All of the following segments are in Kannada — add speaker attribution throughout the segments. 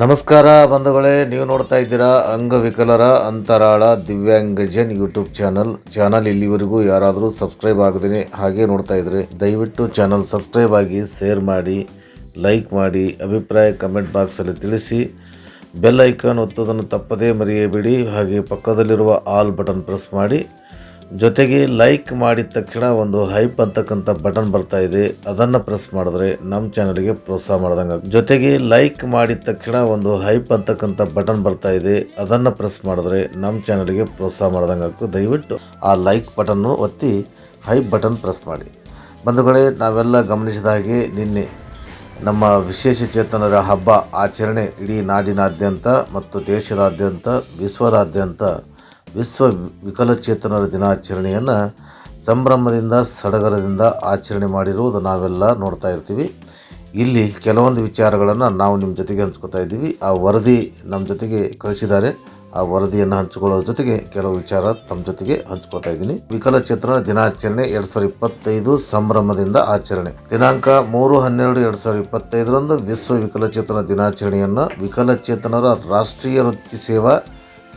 Speaker 1: ನಮಸ್ಕಾರ ಬಂಧುಗಳೇ, ನೀವು ನೋಡ್ತಾ ಇದ್ದೀರಾ ಅಂಗವಿಕಲರ ಅಂತರಾಳ ದಿವ್ಯಾಂಗಜನ್ ಯೂಟ್ಯೂಬ್ ಚಾನಲ್. ಚಾನಲ್ ಇಲ್ಲಿವರೆಗೂ ಯಾರಾದರೂ ಸಬ್ಸ್ಕ್ರೈಬ್ ಆಗದೇ ಹಾಗೆ ನೋಡ್ತಾ ಇದ್ರೆ, ದಯವಿಟ್ಟು ಚಾನಲ್ ಸಬ್ಸ್ಕ್ರೈಬ್ ಆಗಿ ಶೇರ್ ಮಾಡಿ, ಲೈಕ್ ಮಾಡಿ, ಅಭಿಪ್ರಾಯ ಕಮೆಂಟ್ ಬಾಕ್ಸಲ್ಲಿ ತಿಳಿಸಿ. ಬೆಲ್ ಐಕಾನ್ ಒತ್ತೋದನ್ನು ತಪ್ಪದೇ ಮರೆಯಬೇಡಿ. ಹಾಗೆ ಪಕ್ಕದಲ್ಲಿರುವ ಆಲ್ ಬಟನ್ ಪ್ರೆಸ್ ಮಾಡಿ. ಜೊತೆಗೆ ಲೈಕ್ ಮಾಡಿದ ತಕ್ಷಣ ಒಂದು ಹೈಪ್ ಅಂತಕ್ಕಂಥ ಬಟನ್ ಬರ್ತಾ ಇದೆ ಅದನ್ನು ಪ್ರೆಸ್ ಮಾಡಿದ್ರೆ ನಮ್ಮ ಚಾನಲ್ಗೆ ಪ್ರೋತ್ಸಾಹ ಮಾಡ್ದಂಗೆ. ಜೊತೆಗೆ ಲೈಕ್ ಮಾಡಿದ ತಕ್ಷಣ ಒಂದು ಹೈಪ್ ಅಂತಕ್ಕಂಥ ಬಟನ್ ಬರ್ತಾ ಇದೆ ಅದನ್ನು ಪ್ರೆಸ್ ಮಾಡಿದ್ರೆ ನಮ್ಮ ಚಾನಲ್ಗೆ ಪ್ರೋತ್ಸಾಹ ಮಾಡ್ದಂಗೆ ಆಗ್ತದೆ ದಯವಿಟ್ಟು ಆ ಲೈಕ್ ಬಟನ್ನು ಒತ್ತಿ ಹೈಪ್ ಬಟನ್ ಪ್ರೆಸ್ ಮಾಡಿ ಬಂಧುಗಳೇ, ನಾವೆಲ್ಲ ಗಮನಿಸಿದ ಹಾಗೆ ನಿನ್ನೆ ನಮ್ಮ ವಿಶೇಷ ಚೇತನರ ಹಬ್ಬ ಆಚರಣೆ ಇಡೀ ನಾಡಿನಾದ್ಯಂತ ಮತ್ತು ದೇಶದಾದ್ಯಂತ, ವಿಶ್ವದಾದ್ಯಂತ ವಿಶ್ವ ವಿಕಲಚೇತನರ ದಿನಾಚರಣೆಯನ್ನು ಸಂಭ್ರಮದಿಂದ, ಸಡಗರದಿಂದ ಆಚರಣೆ ಮಾಡಿರುವುದು ನಾವೆಲ್ಲ ನೋಡ್ತಾ ಇರ್ತೀವಿ. ಇಲ್ಲಿ ಕೆಲವೊಂದು ವಿಚಾರಗಳನ್ನು ನಾವು ನಿಮ್ಮ ಜೊತೆಗೆ ಹಂಚ್ಕೋತಾ ಇದ್ದೀವಿ. ಆ ವರದಿ ನಮ್ಮ ಜೊತೆಗೆ ಕಳಿಸಿದ್ದಾರೆ. ಆ ವರದಿಯನ್ನು ಹಂಚಿಕೊಳ್ಳೋದ್ರ ಜೊತೆಗೆ ಕೆಲವು ವಿಚಾರ ತಮ್ಮ ಜೊತೆಗೆ ಹಂಚ್ಕೋತಾ ಇದ್ದೀನಿ. ವಿಕಲಚೇತನ ದಿನಾಚರಣೆ ಎರಡು ಸಾವಿರದ ಇಪ್ಪತ್ತೈದು ಸಂಭ್ರಮದಿಂದ ಆಚರಣೆ. ದಿನಾಂಕ ಮೂರು ಹನ್ನೆರಡು ಎರಡು ಸಾವಿರದ ಇಪ್ಪತ್ತೈದರಂದು ವಿಶ್ವ ವಿಕಲಚೇತನ ದಿನಾಚರಣೆಯನ್ನು ವಿಕಲಚೇತನರ ರಾಷ್ಟ್ರೀಯ ವೃತ್ತಿ ಸೇವಾ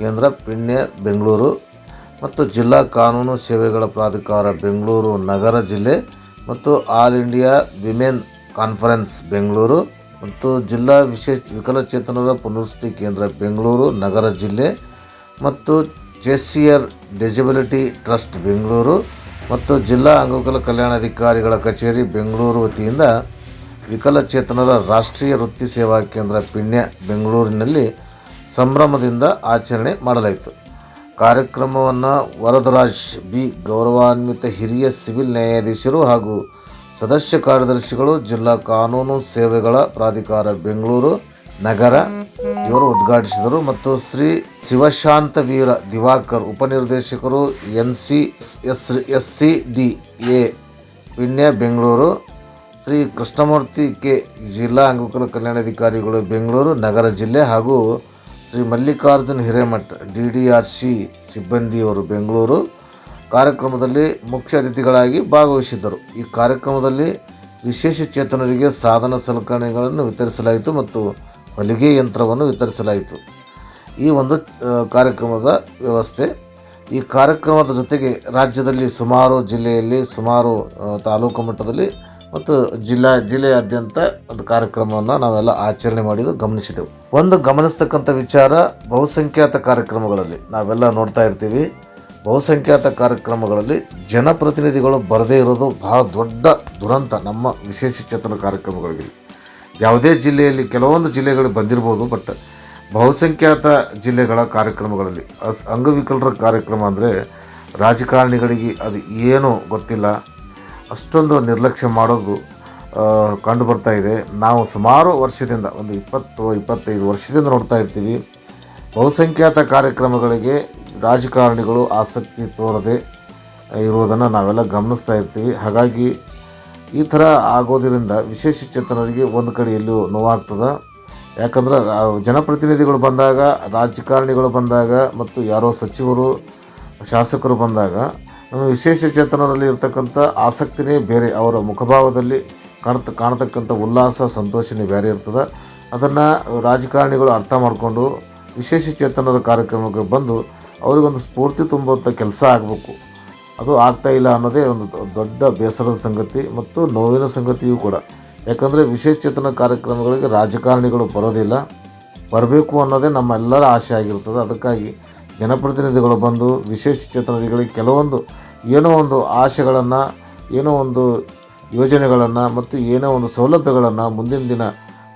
Speaker 1: ಕೇಂದ್ರ ಪಿಣ್ಯ ಬೆಂಗಳೂರು ಮತ್ತು ಜಿಲ್ಲಾ ಕಾನೂನು ಸೇವೆಗಳ ಪ್ರಾಧಿಕಾರ ಬೆಂಗಳೂರು ನಗರ ಜಿಲ್ಲೆ ಮತ್ತು all India women conference Bengaluru ಮತ್ತು ಜಿಲ್ಲಾ ವಿಶೇಷ ವಿಕಲಚೇತನರ ಪುನರ್ವಸತಿ ಕೇಂದ್ರ ಬೆಂಗಳೂರು ನಗರ ಜಿಲ್ಲೆ ಮತ್ತು ಜೆಸ್ಸಿಯರ್ ಡಿಸಬಿಲಿಟಿ ಟ್ರಸ್ಟ್ ಬೆಂಗಳೂರು ಮತ್ತು ಜಿಲ್ಲಾ ಅಂಗವಿಕಲ ಕಲ್ಯಾಣಾಧಿಕಾರಿಗಳ ಕಚೇರಿ ಬೆಂಗಳೂರು ವತಿಯಿಂದ ವಿಕಲಚೇತನರ ರಾಷ್ಟ್ರೀಯ ವೃತ್ತಿ ಸೇವಾ ಕೇಂದ್ರ ಪಿಣ್ಯ ಬೆಂಗಳೂರಿನಲ್ಲಿ ಸಂಭ್ರಮದಿಂದ ಆಚರಣೆ ಮಾಡಲಾಯಿತು. ಕಾರ್ಯಕ್ರಮವನ್ನು ವರದರಾಜ್ ಬಿ. ಗೌರವಾನ್ವಿತ ಹಿರಿಯ ಸಿವಿಲ್ ನ್ಯಾಯಾಧೀಶರು ಹಾಗೂ ಸದಸ್ಯ ಕಾರ್ಯದರ್ಶಿಗಳು, ಜಿಲ್ಲಾ ಕಾನೂನು ಸೇವೆಗಳ ಪ್ರಾಧಿಕಾರ ಬೆಂಗಳೂರು, ನಗರ ಇವರು ಉದ್ಘಾಟಿಸಿದರು ಮತ್ತು Shri Shivashanta Veera Diwakar ಉಪನಿರ್ದೇಶಕರು N C S S C D A Peenya Bengaluru, Shri Krishnamurthy K. ಜಿಲ್ಲಾ ಅಂಗವಿಕಲ ಕಲ್ಯಾಣಾಧಿಕಾರಿಗಳು ಬೆಂಗಳೂರು, ನಗರ ಜಿಲ್ಲೆ ಹಾಗೂ Shri Mallikarjun Hiremath, D D R C ಸಿಬ್ಬಂದಿಯವರು Bengaluru ಕಾರ್ಯಕ್ರಮದಲ್ಲಿ ಮುಖ್ಯ ಅತಿಥಿಗಳಾಗಿ ಭಾಗವಹಿಸಿದ್ದರು. ಈ ಕಾರ್ಯಕ್ರಮದಲ್ಲಿ ವಿಶೇಷ ಚೇತನರಿಗೆ ಸಾಧನ ಸಲಕರಣೆಗಳನ್ನು ವಿತರಿಸಲಾಯಿತು ಮತ್ತು ಹೊಲಿಗೆ ಯಂತ್ರವನ್ನು ವಿತರಿಸಲಾಯಿತು. ಈ ಒಂದು ಕಾರ್ಯಕ್ರಮದ ವ್ಯವಸ್ಥೆ, ಈ ಕಾರ್ಯಕ್ರಮದ ಜೊತೆಗೆ ರಾಜ್ಯದಲ್ಲಿ ಸುಮಾರು ಜಿಲ್ಲೆಯಲ್ಲಿ ಸುಮಾರು ತಾಲೂಕು ಮಟ್ಟದಲ್ಲಿ ಮತ್ತು ಜಿಲ್ಲಾ ಜಿಲ್ಲೆಯಾದ್ಯಂತ ಒಂದು ಕಾರ್ಯಕ್ರಮವನ್ನು ನಾವೆಲ್ಲ ಆಚರಣೆ ಮಾಡಿದ್ದು ಗಮನಿಸಿದೆವು. ಒಂದು ಗಮನಿಸ್ತಕ್ಕಂಥ ವಿಚಾರ ಬಹುಸಂಖ್ಯಾತ ಕಾರ್ಯಕ್ರಮಗಳಲ್ಲಿ ನಾವೆಲ್ಲ ನೋಡ್ತಾ ಇರ್ತೀವಿ. ಬಹುಸಂಖ್ಯಾತ ಕಾರ್ಯಕ್ರಮಗಳಲ್ಲಿ ಜನಪ್ರತಿನಿಧಿಗಳು ಬರದೇ ಇರೋದು ಬಹಳ ದೊಡ್ಡ ದುರಂತ ನಮ್ಮ ವಿಶೇಷ ಚೇತನ ಕಾರ್ಯಕ್ರಮಗಳಿಗೆ. ಯಾವುದೇ ಜಿಲ್ಲೆಯಲ್ಲಿ ಕೆಲವೊಂದು ಜಿಲ್ಲೆಗಳು ಬಂದಿರ್ಬೋದು, ಬಟ್ ಬಹುಸಂಖ್ಯಾತ ಜಿಲ್ಲೆಗಳ ಕಾರ್ಯಕ್ರಮಗಳಲ್ಲಿ ಅಸ್ ಅಂಗವಿಕಲರ ಕಾರ್ಯಕ್ರಮ ಅಂದರೆ ರಾಜಕಾರಣಿಗಳಿಗೆ ಅದು ಏನು ಗೊತ್ತಿಲ್ಲ. ಅಷ್ಟೊಂದು ನಿರ್ಲಕ್ಷ್ಯ ಮಾಡೋದು ಕಂಡು ಬರ್ತಾ ಇದೆ. ನಾವು ಸುಮಾರು ವರ್ಷದಿಂದ, ಒಂದು ಇಪ್ಪತ್ತು, ಇಪ್ಪತ್ತೈದು ವರ್ಷದಿಂದ ನೋಡ್ತಾ ಇರ್ತೀವಿ. ಬಹುಸಂಖ್ಯಾತ ಕಾರ್ಯಕ್ರಮಗಳಿಗೆ ರಾಜಕಾರಣಿಗಳು ಆಸಕ್ತಿ ತೋರದೆ ಇರುವುದನ್ನು ನಾವೆಲ್ಲ ಗಮನಿಸ್ತಾ ಇರ್ತೀವಿ. ಹಾಗಾಗಿ ಈ ಥರ ಆಗೋದರಿಂದ ವಿಶೇಷ ಚೇತನರಿಗೆ ಒಂದು ಕಡೆ ಎಲ್ಲೂ ನೋವಾಗ್ತದೆ. ಯಾಕಂದ್ರೆ ಜನಪ್ರತಿನಿಧಿಗಳು ಬಂದಾಗ, ರಾಜಕಾರಣಿಗಳು ಬಂದಾಗ ಮತ್ತು ಯಾರೋ ಸಚಿವರು, ಶಾಸಕರು ಬಂದಾಗ ವಿಶೇಷ ಚೇತನರಲ್ಲಿ ಇರ್ತಕ್ಕಂಥ ಆಸಕ್ತಿನೇ ಬೇರೆ, ಅವರ ಮುಖಭಾವದಲ್ಲಿ ಕಾಣ್ತ, ಕಾಣತಕ್ಕಂಥ ಉಲ್ಲಾಸ, ಸಂತೋಷನೇ ಬೇರೆ ಇರ್ತದೆ. ಅದನ್ನು ರಾಜಕಾರಣಿಗಳು ಅರ್ಥ ಮಾಡಿಕೊಂಡು ವಿಶೇಷ ಚೇತನರ ಕಾರ್ಯಕ್ರಮಕ್ಕೆ ಬಂದು ಅವರಿಗೊಂದು ಸ್ಫೂರ್ತಿ ತುಂಬುವಂಥ ಕೆಲಸ ಆಗಬೇಕು. ಅದು ಆಗ್ತಾ ಇಲ್ಲ ಅನ್ನೋದೇ ಒಂದು ದೊಡ್ಡ ಬೇಸರದ ಸಂಗತಿ ಮತ್ತು ನೋವಿನ ಸಂಗತಿಯೂ ಕೂಡ. ಯಾಕಂದರೆ ವಿಶೇಷ ಚೇತನ ಕಾರ್ಯಕ್ರಮಗಳಿಗೆ ರಾಜಕಾರಣಿಗಳು ಬರೋದಿಲ್ಲ. ಬರಬೇಕು ಅನ್ನೋದೇ ನಮ್ಮೆಲ್ಲರ ಆಸೆ ಆಗಿರ್ತದೆ. ಅದಕ್ಕಾಗಿ ಜನಪ್ರತಿನಿಧಿಗಳು ಬಂದು, ವಿಶೇಷ ಚೇತನರಿಗೆ ಕೆಲವೊಂದು, ಏನೋ ಒಂದು ಆಶೆಗಳನ್ನು, ಏನೋ ಒಂದು ಯೋಜನೆಗಳನ್ನು ಮತ್ತು ಏನೋ ಒಂದು ಸೌಲಭ್ಯಗಳನ್ನು ಮುಂದಿನ ದಿನ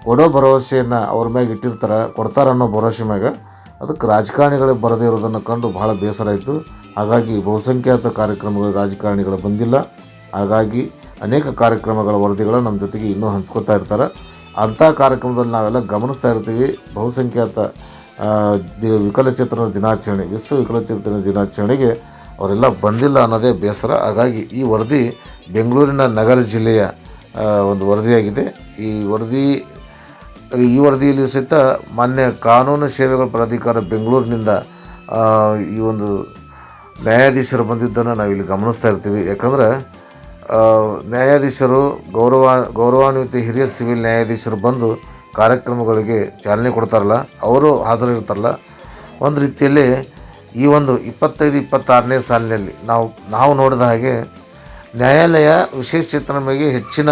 Speaker 1: ಕೊಡೋ ಭರವಸೆಯನ್ನು ಅವ್ರ ಮ್ಯಾಗ ಇಟ್ಟಿರ್ತಾರೆ, ಕೊಡ್ತಾರೆ ಅನ್ನೋ ಭರವಸೆ ಮ್ಯಾಗ, ಅದಕ್ಕೆ ರಾಜಕಾರಣಿಗಳಿಗೆ ಬರದೇ ಇರೋದನ್ನು ಕಂಡು ಭಾಳ ಬೇಸರ ಆಯಿತು. ಹಾಗಾಗಿ ಬಹುಸಂಖ್ಯಾತ ಕಾರ್ಯಕ್ರಮಗಳು ರಾಜಕಾರಣಿಗಳು ಬಂದಿಲ್ಲ. ಹಾಗಾಗಿ ಅನೇಕ ಕಾರ್ಯಕ್ರಮಗಳ ವರದಿಗಳು ನಮ್ಮ ಜೊತೆಗೆ ಇನ್ನೂ ಹಂಚ್ಕೋತಾ ಇರ್ತಾರೆ. ಅಂಥ ಕಾರ್ಯಕ್ರಮದಲ್ಲಿ ನಾವೆಲ್ಲ ಗಮನಿಸ್ತಾ ಇರ್ತೀವಿ. ಬಹುಸಂಖ್ಯಾತ ದಿ ವಿಕಲಚೇತನರ ದಿನಾಚರಣೆ, ವಿಶ್ವ ವಿಕಲಚೇತನ ದಿನಾಚರಣೆಗೆ ಅವರೆಲ್ಲ ಬಂದಿಲ್ಲ ಅನ್ನೋದೇ ಬೇಸರ. ಹಾಗಾಗಿ ಈ ವರದಿ ಬೆಂಗಳೂರಿನ ನಗರ ಜಿಲ್ಲೆಯ ಒಂದು ವರದಿಯಾಗಿದೆ. ಈ ವರದಿ, ಈ ವರದಿಯಲ್ಲಿ ಸಹಿತ ಮಾನ್ಯ ಕಾನೂನು ಸೇವೆಗಳ ಪ್ರಾಧಿಕಾರ ಬೆಂಗಳೂರಿನಿಂದ ಈ ಒಂದು ನ್ಯಾಯಾಧೀಶರು ಬಂದಿದ್ದನ್ನು ನಾವಿಲ್ಲಿ ಗಮನಿಸ್ತಾ ಇರ್ತೀವಿ. ಯಾಕಂದರೆ ನ್ಯಾಯಾಧೀಶರು, ಗೌರವ, ಗೌರವಾನ್ವಿತ ಹಿರಿಯ ಸಿವಿಲ್ ನ್ಯಾಯಾಧೀಶರು ಬಂದು ಕಾರ್ಯಕ್ರಮಗಳಿಗೆ ಚಾಲನೆ ಕೊಡ್ತಾರಲ್ಲ, ಅವರು ಹಾಜರಿರ್ತಾರಲ್ಲ. ಒಂದು ರೀತಿಯಲ್ಲಿ ಈ ಒಂದು ಇಪ್ಪತ್ತೈದು, ಇಪ್ಪತ್ತಾರನೇ ಸಾಲಿನಲ್ಲಿ ನಾವು ನಾವು ನೋಡಿದ ಹಾಗೆ ನ್ಯಾಯಾಲಯ ವಿಶೇಷ ಚೇತನ ಮೇಲೆ ಹೆಚ್ಚಿನ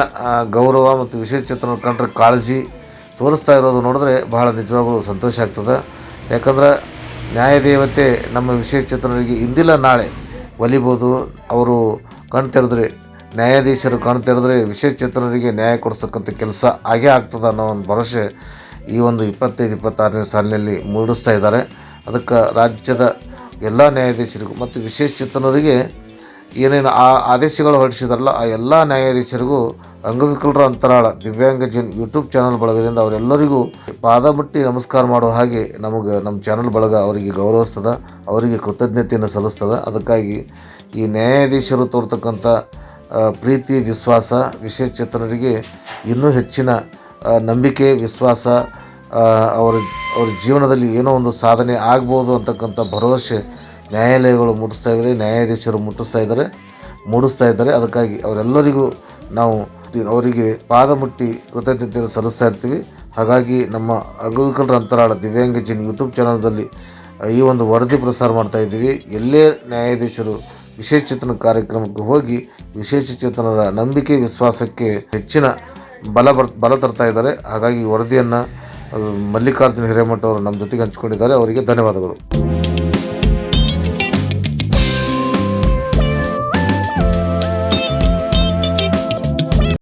Speaker 1: ಗೌರವ ಮತ್ತು ವಿಶೇಷ ಚೇತನ ಕಂಡ್ರೆ ಕಾಳಜಿ ತೋರಿಸ್ತಾ ಇರೋದು ನೋಡಿದ್ರೆ ಬಹಳ ನಿಜವಾಗ್ಲೂ ಸಂತೋಷ ಆಗ್ತದೆ. ಯಾಕಂದ್ರೆ ನ್ಯಾಯದೇವತೆ ನಮ್ಮ ವಿಶೇಷ ಚೇತನರಿಗೆ ಇಂದಿಲ್ಲ, ನಾಳೆ ಒಲಿಬೋದು. ಅವರು ಕಣ್ ತೆರೆದ್ರೆ ನ್ಯಾಯಾಧೀಶರು ವಿಶೇಷಚೇತನರಿಗೆ ವಿಶೇಷ ಚೇತನರಿಗೆ ನ್ಯಾಯ ಕೊಡಿಸ್ತಕ್ಕಂಥ ಕೆಲಸ ಆಗೇ ಆಗ್ತದೆ ಅನ್ನೋ ಒಂದು ಭರವಸೆ ಈ ಒಂದು ಇಪ್ಪತ್ತೈದು, ಇಪ್ಪತ್ತಾರನೇ ಸಾಲಿನಲ್ಲಿ ಮೂಡಿಸ್ತಾ ಇದ್ದಾರೆ. ಅದಕ್ಕೆ ರಾಜ್ಯದ ಎಲ್ಲ ನ್ಯಾಯಾಧೀಶರಿಗೂ ಮತ್ತು ವಿಶೇಷ ಚೇತನರಿಗೆ ಏನೇನು ಆ ಆದೇಶಗಳು ಹೊರಡಿಸಿದಾರಲ್ಲ, ಆ ಎಲ್ಲ ನ್ಯಾಯಾಧೀಶರಿಗೂ ಅಂಗವಿಕಲರ ಅಂತರಾಳ ದಿವ್ಯಾಂಗ ಜನ್ ಯೂಟ್ಯೂಬ್ ಚಾನಲ್ ಬಳಗದಿಂದ ಅವರೆಲ್ಲರಿಗೂ ಪಾದ ಮುಟ್ಟಿ ನಮಸ್ಕಾರ ಮಾಡೋ ಹಾಗೆ ನಮಗೆ ನಮ್ಮ ಚಾನಲ್ ಬಳಗ ಅವರಿಗೆ ಗೌರವಿಸ್ತದೆ, ಅವರಿಗೆ ಕೃತಜ್ಞತೆಯನ್ನು ಸಲ್ಲಿಸ್ತದೆ. ಅದಕ್ಕಾಗಿ ಈ ನ್ಯಾಯಾಧೀಶರು ತೋರ್ತಕ್ಕಂಥ ಪ್ರೀತಿ, ವಿಶ್ವಾಸ, ವಿಶೇಷ ಚೇತನರಿಗೆ ಇನ್ನೂ ಹೆಚ್ಚಿನ ನಂಬಿಕೆ, ವಿಶ್ವಾಸ ಅವರ, ಅವ್ರ ಜೀವನದಲ್ಲಿ ಏನೋ ಒಂದು ಸಾಧನೆ ಆಗ್ಬೋದು ಅಂತಕ್ಕಂಥ ಭರವಸೆ ನ್ಯಾಯಾಲಯಗಳು ಮುಟ್ಟಿಸ್ತಾ ಇದೆ, ನ್ಯಾಯಾಧೀಶರು ಮುಟ್ಟಿಸ್ತಾ ಇದ್ದಾರೆ, ಮೂಡಿಸ್ತಾ ಇದ್ದಾರೆ. ಅದಕ್ಕಾಗಿ ಅವರೆಲ್ಲರಿಗೂ ನಾವು ಅವರಿಗೆ ಪಾದ ಮುಟ್ಟಿ ಕೃತಜ್ಞತೆಯನ್ನು ಸಲ್ಲಿಸ್ತಾ ಇರ್ತೀವಿ. ಹಾಗಾಗಿ ನಮ್ಮ ಅಂಗವಿಕಲರ ಅಂತರಾಳ ದಿವ್ಯಾಂಗಜನ್ ಯೂಟ್ಯೂಬ್ ಚಾನಲ್ದಲ್ಲಿ ಈ ಒಂದು ವರದಿ ಪ್ರಸಾರ ಮಾಡ್ತಾ ಇದ್ದೀವಿ. ಎಲ್ಲೇ ನ್ಯಾಯಾಧೀಶರು ವಿಶೇಷ ಚೇತನ ಕಾರ್ಯಕ್ರಮಕ್ಕೆ ಹೋಗಿ ವಿಶೇಷ ಚೇತನರ ನಂಬಿಕೆ, ವಿಶ್ವಾಸಕ್ಕೆ ಹೆಚ್ಚಿನ ಬಲ ಬರ್, ಬಲ ತರ್ತಾ ಇದ್ದಾರೆ. ಹಾಗಾಗಿ ವರದಿಯನ್ನು ಮಲ್ಲಿಕಾರ್ಜುನ ಹಿರೇಮಠ ಅವರು ನಮ್ಮ ಜೊತೆಗೆ ಹಂಚಿಕೊಂಡಿದ್ದಾರೆ. ಅವರಿಗೆ ಧನ್ಯವಾದಗಳು.